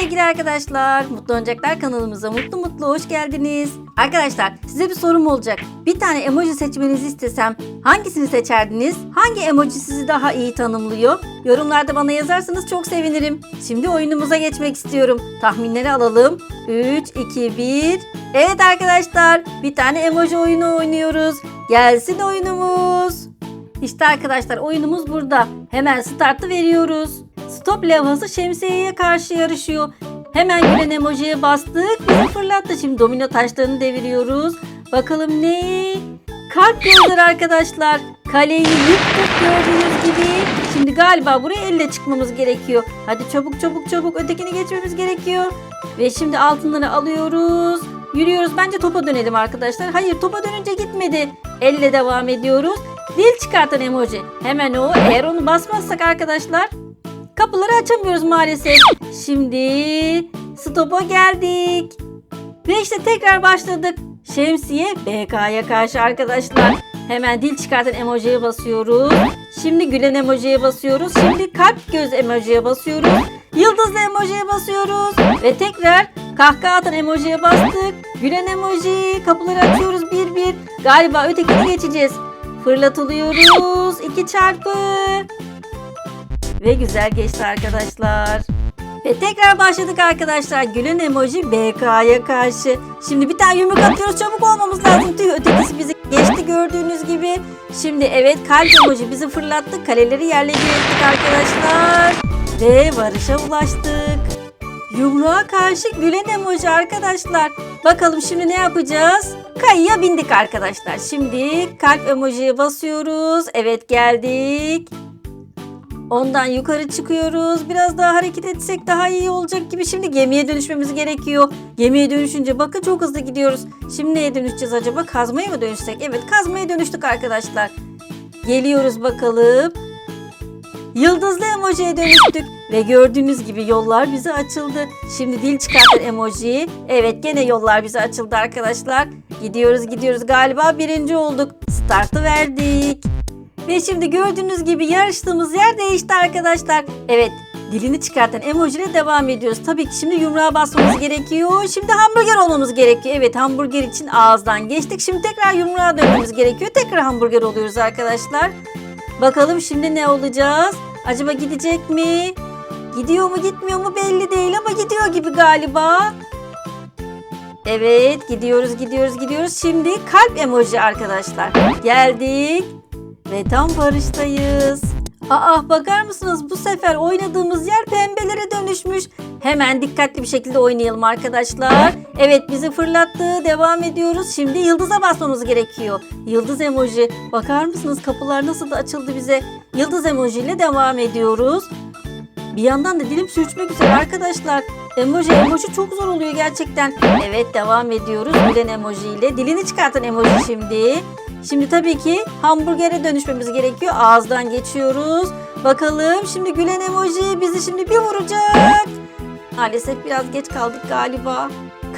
sevgili arkadaşlar. Mutlu Oyuncaklar kanalımıza mutlu mutlu hoş geldiniz. Arkadaşlar size bir sorum olacak. Bir tane emoji seçmenizi istesem hangisini seçerdiniz? Hangi emoji sizi daha iyi tanımlıyor? Yorumlarda bana yazarsanız çok sevinirim. Şimdi oyunumuza geçmek istiyorum. Tahminleri alalım. 3, 2, 1. Evet arkadaşlar bir tane emoji oyunu oynuyoruz. Gelsin oyunumuz. İşte arkadaşlar oyunumuz burada. Hemen startı veriyoruz. Stop levhası şemsiyeye karşı yarışıyor. Hemen gülen emojiye bastık. Bizi fırlattı. Şimdi domino taşlarını deviriyoruz. Bakalım ne? Kalp gözler arkadaşlar. Kaleyi yıktık gördüğünüz gibi. Şimdi galiba buraya elle çıkmamız gerekiyor. Hadi çabuk çabuk çabuk ötekini geçmemiz gerekiyor. Ve şimdi altınları alıyoruz. Yürüyoruz. Bence topa dönelim arkadaşlar. Hayır topa dönünce gitmedi. Elle devam ediyoruz. Dil çıkartan emoji. Hemen o. Eğer onu basmazsak arkadaşlar kapıları açamıyoruz maalesef. Şimdi stopa geldik. Ve işte tekrar başladık. Şemsiye BK'ya karşı arkadaşlar. Hemen dil çıkartan emojiye basıyoruz. Şimdi gülen emojiye basıyoruz. Şimdi kalp göz emojiye basıyoruz. Yıldızlı emojiye basıyoruz. Ve tekrar kahkaha atan emojiye bastık. Gülen emoji. Kapıları açıyoruz bir bir. Galiba ötekini geçeceğiz. Fırlatılıyoruz. iki çarpı. Ve güzel geçti arkadaşlar. Ve tekrar başladık arkadaşlar. Gülen emoji BK'ya karşı. Şimdi bir tane yumruk atıyoruz. Çabuk olmamız lazım. Tüh ötekisi bizi geçti gördüğünüz gibi. Şimdi evet kalp emoji bizi fırlattı. Kaleleri yerle ettik arkadaşlar. Ve varışa ulaştık. Yumruğa karşı gülen emoji arkadaşlar. Bakalım şimdi ne yapacağız? Kayıya bindik arkadaşlar. Şimdi kalp emojiye basıyoruz. Evet geldik. Ondan yukarı çıkıyoruz. Biraz daha hareket etsek daha iyi olacak gibi. Şimdi gemiye dönüşmemiz gerekiyor. Gemiye dönüşünce bakın çok hızlı gidiyoruz. Şimdi neye dönüşeceğiz acaba? Kazmaya mı dönüşsek? Evet kazmaya dönüştük arkadaşlar. Geliyoruz bakalım. Yıldızlı emojiye dönüştük. Ve gördüğünüz gibi yollar bize açıldı. Şimdi dil çıkartan emoji. Evet gene yollar bize açıldı arkadaşlar. Gidiyoruz gidiyoruz. Galiba birinci olduk. Startı verdik. Ve şimdi gördüğünüz gibi yarıştığımız yer değişti arkadaşlar. Evet dilini çıkartan emoji ile devam ediyoruz. Tabii ki şimdi yumruğa basmamız gerekiyor. Şimdi hamburger olmamız gerekiyor. Evet hamburger için ağızdan geçtik. Şimdi tekrar yumruğa dönmemiz gerekiyor. Tekrar hamburger oluyoruz arkadaşlar. Bakalım şimdi ne olacağız? Acaba gidecek mi? Gidiyor mu gitmiyor mu belli değil ama gidiyor gibi galiba. Evet gidiyoruz gidiyoruz gidiyoruz. Şimdi kalp emoji arkadaşlar. Geldik. Ve tam barıştayız. Aa bakar mısınız bu sefer oynadığımız yer pembelere dönüşmüş. Hemen dikkatli bir şekilde oynayalım arkadaşlar. Evet bizi fırlattı. Devam ediyoruz. Şimdi yıldıza basmamız gerekiyor. Yıldız emoji. Bakar mısınız kapılar nasıl da açıldı bize. Yıldız emoji ile devam ediyoruz. Bir yandan da dilim sürçmek üzere arkadaşlar. Emoji emoji çok zor oluyor gerçekten. Evet devam ediyoruz. Gülen emoji ile. Dilini çıkartan emoji şimdi. Şimdi tabii ki hamburgere dönüşmemiz gerekiyor. Ağızdan geçiyoruz. Bakalım şimdi gülen emoji bizi şimdi bir vuracak. Maalesef biraz geç kaldık galiba.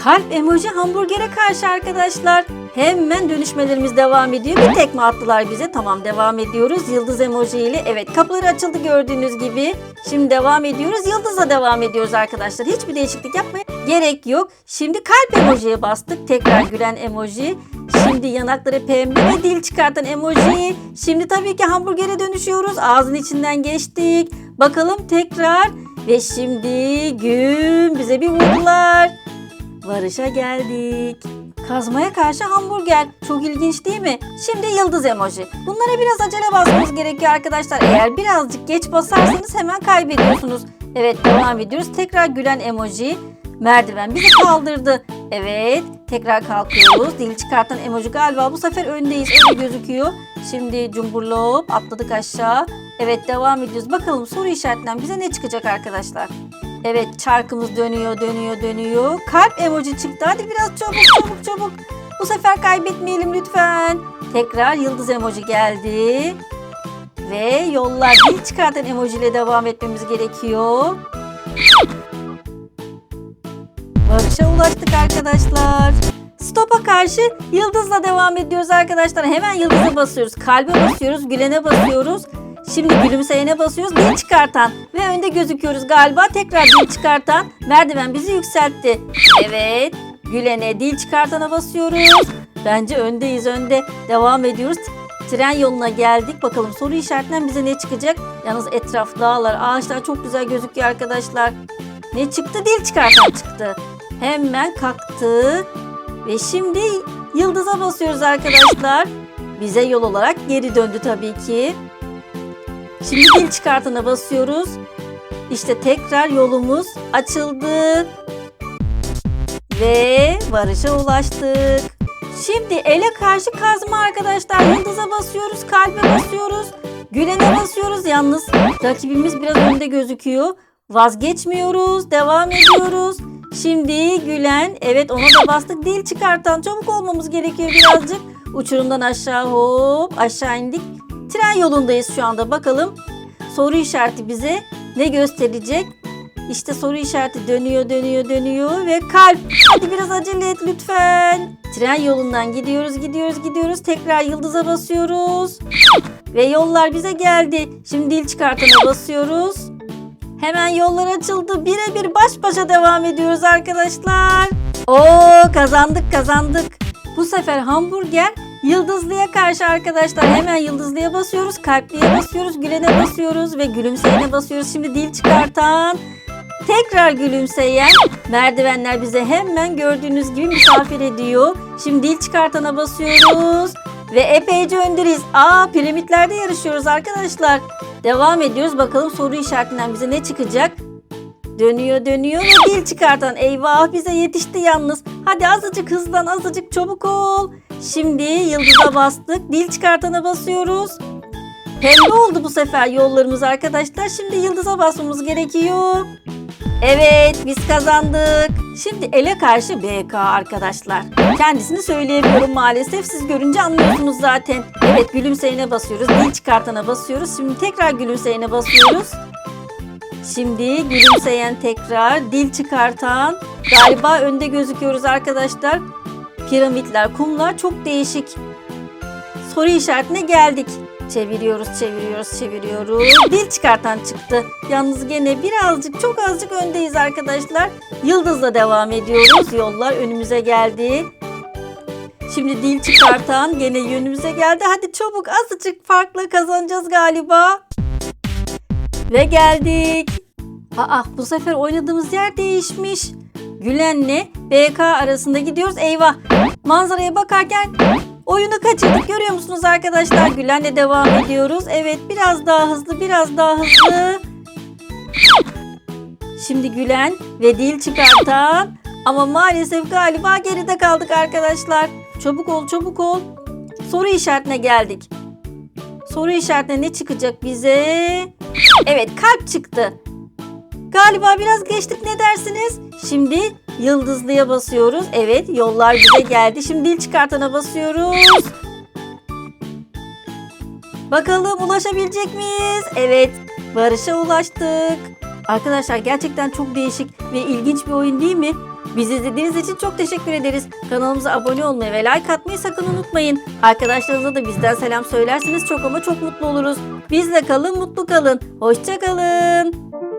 Kalp emoji hamburgere karşı arkadaşlar. Hemen dönüşmelerimiz devam ediyor. Bir tekme attılar bize. Tamam devam ediyoruz. Yıldız emoji ile. Evet kapıları açıldı gördüğünüz gibi. Şimdi devam ediyoruz. Yıldızla devam ediyoruz arkadaşlar. Hiçbir değişiklik yapmaya gerek yok. Şimdi kalp emojiye bastık. Tekrar gülen emoji. Şimdi yanakları pembe dil çıkartan emoji. Şimdi tabii ki hamburgere dönüşüyoruz. Ağzın içinden geçtik. Bakalım tekrar. Ve şimdi gün bize bir vurdular. Varışa geldik. Kazmaya karşı hamburger. Çok ilginç değil mi? Şimdi yıldız emoji. Bunlara biraz acele basmamız gerekiyor arkadaşlar. Eğer birazcık geç basarsanız hemen kaybediyorsunuz. Evet devam ediyoruz. Tekrar gülen emoji. Merdiven bizi kaldırdı. Evet tekrar kalkıyoruz. Dil çıkartan emoji galiba bu sefer öndeyiz. Öyle gözüküyor. Şimdi cumburlop atladık aşağı. Evet devam ediyoruz. Bakalım soru işaretinden bize ne çıkacak arkadaşlar? Evet çarkımız dönüyor dönüyor dönüyor. Kalp emoji çıktı. Hadi biraz çabuk çabuk çabuk. Bu sefer kaybetmeyelim lütfen. Tekrar yıldız emoji geldi. Ve yollar dil çıkartan emoji ile devam etmemiz gerekiyor. Ulaştık arkadaşlar. Stop'a karşı yıldızla devam ediyoruz arkadaşlar. Hemen yıldıza basıyoruz. Kalbe basıyoruz. Gülene basıyoruz. Şimdi gülümseyene basıyoruz. Dil çıkartan. Ve önde gözüküyoruz galiba. Tekrar dil çıkartan. Merdiven bizi yükseltti. Evet. Gülene dil çıkartana basıyoruz. Bence öndeyiz önde. Devam ediyoruz. Tren yoluna geldik. Bakalım soru işaretinden bize ne çıkacak? Yalnız etraf dağlar, ağaçlar çok güzel gözüküyor arkadaşlar. Ne çıktı? Dil çıkartan çıktı. Hemen kalktı. Ve şimdi yıldıza basıyoruz arkadaşlar. Bize yol olarak geri döndü tabii ki. Şimdi dil çıkartana basıyoruz. İşte tekrar yolumuz açıldı. Ve varışa ulaştık. Şimdi ele karşı kazma arkadaşlar. Yıldıza basıyoruz, kalbe basıyoruz. Gülene basıyoruz. Yalnız rakibimiz biraz önde gözüküyor. Vazgeçmiyoruz, devam ediyoruz. Şimdi gülen, evet ona da bastık. Dil çıkartan çabuk olmamız gerekiyor birazcık. Uçurumdan aşağı hop aşağı indik. Tren yolundayız şu anda bakalım. Soru işareti bize ne gösterecek? İşte soru işareti dönüyor dönüyor dönüyor ve kalp. Hadi biraz acele et lütfen. Tren yolundan gidiyoruz gidiyoruz gidiyoruz. Tekrar yıldıza basıyoruz. Ve yollar bize geldi. Şimdi dil çıkartana basıyoruz. Hemen yollar açıldı. Birebir baş başa devam ediyoruz arkadaşlar. Oo kazandık kazandık. Bu sefer hamburger yıldızlıya karşı arkadaşlar. Hemen yıldızlıya basıyoruz. Kalpliye basıyoruz. Gülene basıyoruz. Ve gülümseyene basıyoruz. Şimdi dil çıkartan. Tekrar gülümseyen merdivenler bize hemen gördüğünüz gibi misafir ediyor. Şimdi dil çıkartana basıyoruz. Ve epeyce öndeyiz. Aa piramitlerde yarışıyoruz arkadaşlar. Devam ediyoruz. Bakalım soru işaretinden bize ne çıkacak? Dönüyor dönüyor ve dil çıkartan. Eyvah bize yetişti yalnız. Hadi azıcık hızlan azıcık çabuk ol. Şimdi yıldıza bastık. Dil çıkartana basıyoruz. Pembe oldu bu sefer yollarımız arkadaşlar. Şimdi yıldıza basmamız gerekiyor. Evet biz kazandık. Şimdi ele karşı BK arkadaşlar. Kendisini söyleyemiyorum maalesef. Siz görünce anlıyorsunuz zaten. Evet gülümseyene basıyoruz. Dil çıkartana basıyoruz. Şimdi tekrar gülümseyene basıyoruz. Şimdi gülümseyen tekrar dil çıkartan. Galiba önde gözüküyoruz arkadaşlar. Piramitler, kumlar çok değişik. Soru işaretine geldik. Çeviriyoruz, çeviriyoruz, çeviriyoruz. Dil çıkartan çıktı. Yalnız gene birazcık, çok azıcık öndeyiz arkadaşlar. Yıldızla devam ediyoruz. Yollar önümüze geldi. Şimdi dil çıkartan gene yönümüze geldi. Hadi çabuk azıcık farklı kazanacağız galiba. Ve geldik. Aa bu sefer oynadığımız yer değişmiş. Gülen'le BK arasında gidiyoruz. Eyvah. Manzaraya bakarken oyunu kaçırdık. Görüyor musunuz arkadaşlar? Gülen'le devam ediyoruz. Evet biraz daha hızlı biraz daha hızlı. Şimdi Gülen ve dil çıkartan ama maalesef galiba geride kaldık arkadaşlar. Çabuk ol çabuk ol. Soru işaretine geldik. Soru işaretine ne çıkacak bize? Evet kalp çıktı. Galiba biraz geçtik ne dersiniz? Şimdi yıldızlıya basıyoruz. Evet yollar bize geldi. Şimdi dil çıkartana basıyoruz. Bakalım ulaşabilecek miyiz? Evet barışa ulaştık. Arkadaşlar gerçekten çok değişik ve ilginç bir oyun değil mi? Bizi izlediğiniz için çok teşekkür ederiz. Kanalımıza abone olmayı ve like atmayı sakın unutmayın. Arkadaşlarınıza da bizden selam söylerseniz çok ama çok mutlu oluruz. Bizle kalın, mutlu kalın. Hoşça kalın.